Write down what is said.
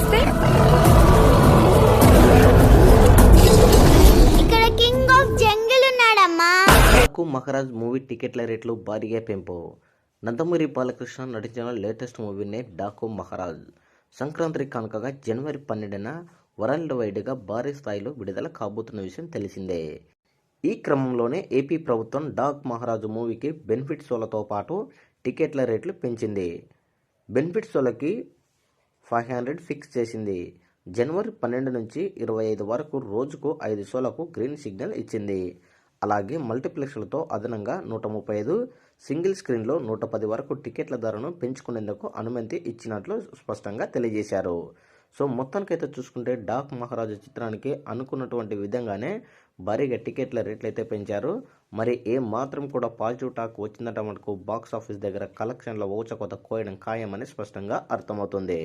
వస్తే? ఇక్కడ king of jungle ఉన్నాడమ్మా. డాకు మహారాజ్ మూవీ టికెట్ల రేట్లు భారీగా పెంపు నందమూరి బాలకృష్ణ నటించిన లేటెస్ట్ మూవీనే డాకు మహారాజ్. సంక్రాంతి కానుకగా జనవరి పన్నెండున వరల్డ్ వైడ్గా భారీ స్థాయిలో విడుదల కాబోతున్న విషయం తెలిసిందే. ఈ క్రమంలోనే ఏపీ ప్రభుత్వం డాక్ మహారాజు మూవీకి బెనిఫిట్ షోలతో పాటు టికెట్ల రేట్లు పెంచింది. బెనిఫిట్ షోలకి ఫైవ్ హండ్రెడ్ ఫిక్స్ చేసింది. జనవరి పన్నెండు నుంచి ఇరవై ఐదు వరకు రోజుకు ఐదు షోలకు గ్రీన్ సిగ్నల్ ఇచ్చింది. అలాగే మల్టీప్లెక్స్లతో అదనంగా నూట ముప్పై ఐదు సింగిల్ స్క్రీన్లో నూట పది వరకు టికెట్ల ధరను పెంచుకునేందుకు అనుమతి ఇచ్చినట్లు స్పష్టంగా తెలియజేశారు. సో మొత్తానికైతే చూసుకుంటే డాక్ మహారాజు చిత్రానికి అనుకున్నటువంటి విధంగానే భారీగా టికెట్ల రేట్లు అయితే పెంచారు. మరి ఏ మాత్రం కూడా పాజిటివ్ టాక్ వచ్చిందంటే మనకు బాక్స్ ఆఫీస్ దగ్గర కలెక్షన్ల ఊచకొత కోయడం ఖాయమని స్పష్టంగా అర్థమవుతుంది.